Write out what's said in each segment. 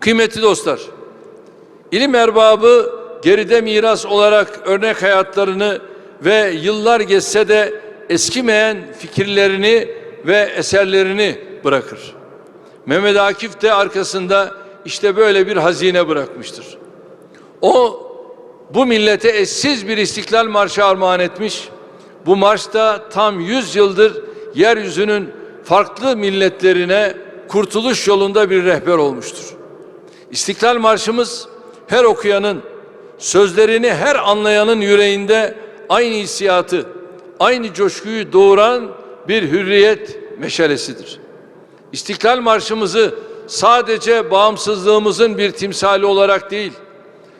Kıymetli dostlar, ilim erbabı geride miras olarak örnek hayatlarını ve yıllar geçse de eskimeyen fikirlerini ve eserlerini bırakır. Mehmet Akif de arkasında işte böyle bir hazine bırakmıştır. O bu millete eşsiz bir istiklal marşı armağan etmiş. Bu marşta tam 100 yıldır yeryüzünün farklı milletlerine kurtuluş yolunda bir rehber olmuştur. İstiklal Marşımız her okuyanın, sözlerini her anlayanın yüreğinde aynı hissiyatı, aynı coşkuyu doğuran bir hürriyet meşalesidir. İstiklal Marşımızı sadece bağımsızlığımızın bir timsali olarak değil,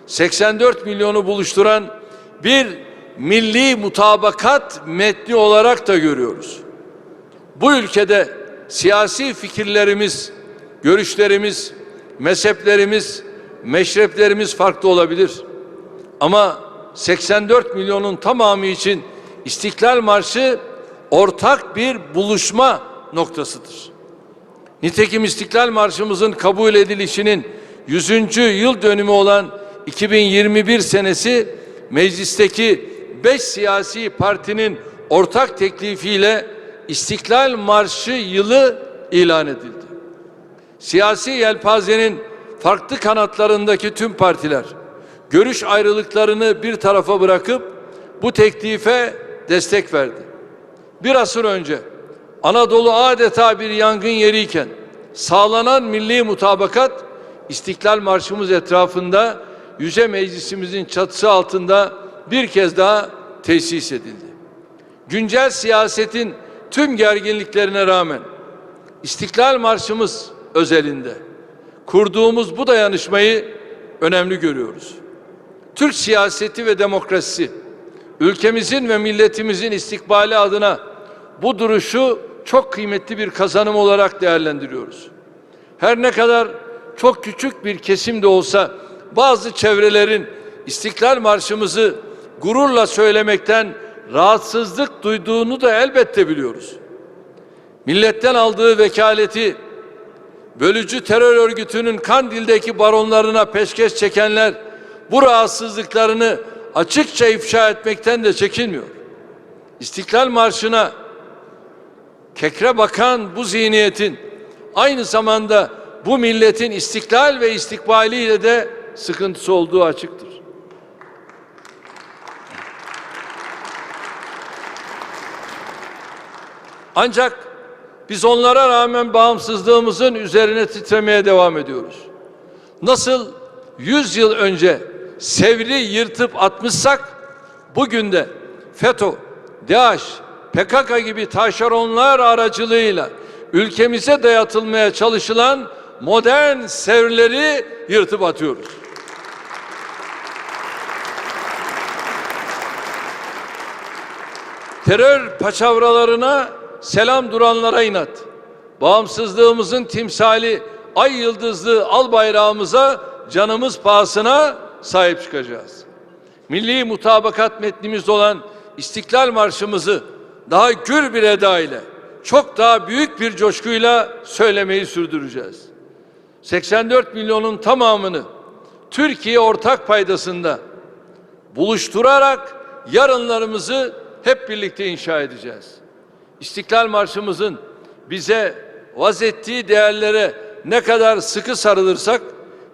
84 milyonu buluşturan bir milli mutabakat metni olarak da görüyoruz. Bu ülkede siyasi fikirlerimiz, görüşlerimiz, mezheplerimiz, meşreplerimiz farklı olabilir. Ama 84 milyonun tamamı için İstiklal Marşı ortak bir buluşma noktasıdır. Nitekim İstiklal Marşımızın kabul edilişinin 100. yıl dönümü olan 2021 senesi meclisteki 5 siyasi partinin ortak teklifiyle İstiklal Marşı yılı ilan edildi. Siyasi yelpazenin farklı kanatlarındaki tüm partiler görüş ayrılıklarını bir tarafa bırakıp bu teklife destek verdi. Bir asır önce Anadolu adeta bir yangın yeriyken sağlanan milli mutabakat İstiklal Marşımız etrafında Yüce Meclisimizin çatısı altında bir kez daha tesis edildi. Güncel siyasetin tüm gerginliklerine rağmen İstiklal Marşımız özelinde kurduğumuz bu dayanışmayı önemli görüyoruz. Türk siyaseti ve demokrasisi ülkemizin ve milletimizin istikbali adına bu duruşu çok kıymetli bir kazanım olarak değerlendiriyoruz. Her ne kadar çok küçük bir kesim de olsa bazı çevrelerin İstiklal Marşımızı gururla söylemekten rahatsızlık duyduğunu da elbette biliyoruz. Milletten aldığı vekaleti bölücü terör örgütünün Kandil'deki baronlarına peşkeş çekenler bu rahatsızlıklarını açıkça ifşa etmekten de çekinmiyor. İstiklal Marşı'na kekre bakan bu zihniyetin aynı zamanda bu milletin istiklal ve istikbaliyle de sıkıntısı olduğu açıktır. Ancak biz onlara rağmen bağımsızlığımızın üzerine titremeye devam ediyoruz. Nasıl 100 yıl önce Sevr'i yırtıp atmışsak bugün de FETÖ, DAEŞ, PKK gibi taşeronlar aracılığıyla ülkemize dayatılmaya çalışılan modern Sevr'leri yırtıp atıyoruz. Terör paçavralarına selam duranlara inat. Bağımsızlığımızın timsali ay yıldızlı al bayrağımıza canımız pahasına sahip çıkacağız. Milli mutabakat metnimiz olan İstiklal Marşımızı daha gür bir eda ile çok daha büyük bir coşkuyla söylemeyi sürdüreceğiz. 84 milyonun tamamını Türkiye ortak paydasında buluşturarak yarınlarımızı hep birlikte inşa edeceğiz. İstiklal Marşımızın bize vazettiği değerlere ne kadar sıkı sarılırsak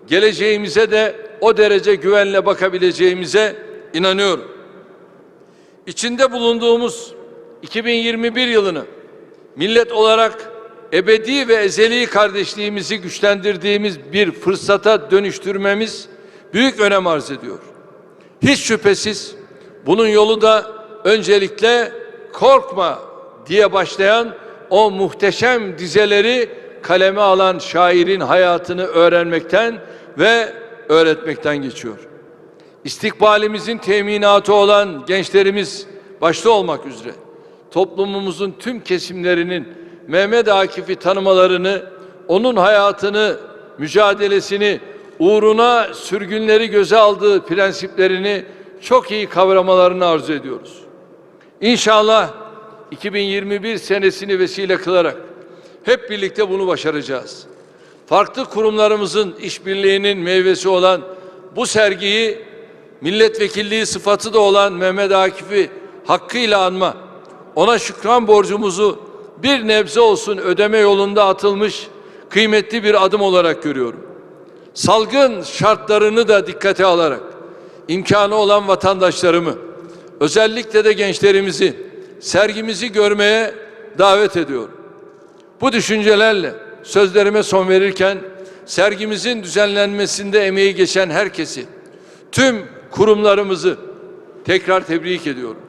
geleceğimize de o derece güvenle bakabileceğimize inanıyorum. İçinde bulunduğumuz 2021 yılını millet olarak ebedi ve ezeli kardeşliğimizi güçlendirdiğimiz bir fırsata dönüştürmemiz büyük önem arz ediyor. Hiç şüphesiz bunun yolu da öncelikle korkma diye başlayan o muhteşem dizeleri kaleme alan şairin hayatını öğrenmekten ve öğretmekten geçiyor. İstikbalimizin teminatı olan gençlerimiz başta olmak üzere toplumumuzun tüm kesimlerinin Mehmet Akif'i tanımalarını, onun hayatını, mücadelesini, uğruna sürgünleri göze aldığı prensiplerini çok iyi kavramalarını arzu ediyoruz. İnşallah 2021 senesini vesile kılarak hep birlikte bunu başaracağız. farklı kurumlarımızın işbirliğinin meyvesi olan bu sergiyi milletvekilliği sıfatı da olan Mehmet Akif'i hakkıyla anma, ona şükran borcumuzu bir nebze olsun ödeme yolunda atılmış kıymetli bir adım olarak görüyorum. Salgın şartlarını da dikkate alarak imkanı olan vatandaşlarımı, özellikle de gençlerimizi sergimizi görmeye davet ediyorum. Bu düşüncelerle sözlerime son verirken sergimizin düzenlenmesinde emeği geçen herkesi, tüm kurumlarımızı tekrar tebrik ediyorum.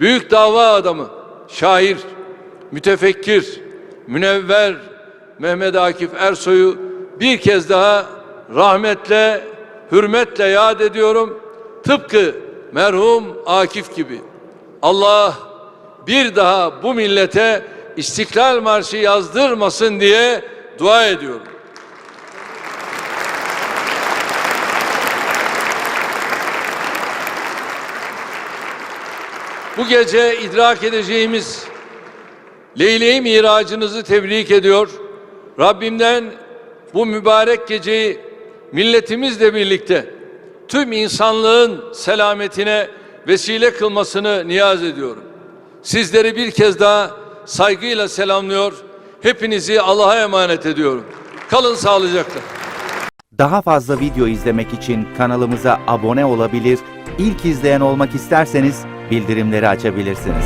Büyük dava adamı, şair, mütefekkir, münevver Mehmet Akif Ersoy'u bir kez daha rahmetle, hürmetle yad ediyorum. Tıpkı merhum Akif gibi. Allah bir daha bu millete İstiklal Marşı yazdırmasın diye dua ediyorum. Bu gece idrak edeceğimiz Leyle-i Miracınızı tebrik ediyor. Rabbimden bu mübarek geceyi milletimizle birlikte tüm insanlığın selametine vesile kılmasını niyaz ediyorum. Sizleri bir kez daha saygıyla selamlıyor. Hepinizi Allah'a emanet ediyorum. Kalın sağlıcakla. Daha fazla video izlemek için kanalımıza abone olabilir, ilk izleyen olmak isterseniz bildirimleri açabilirsiniz.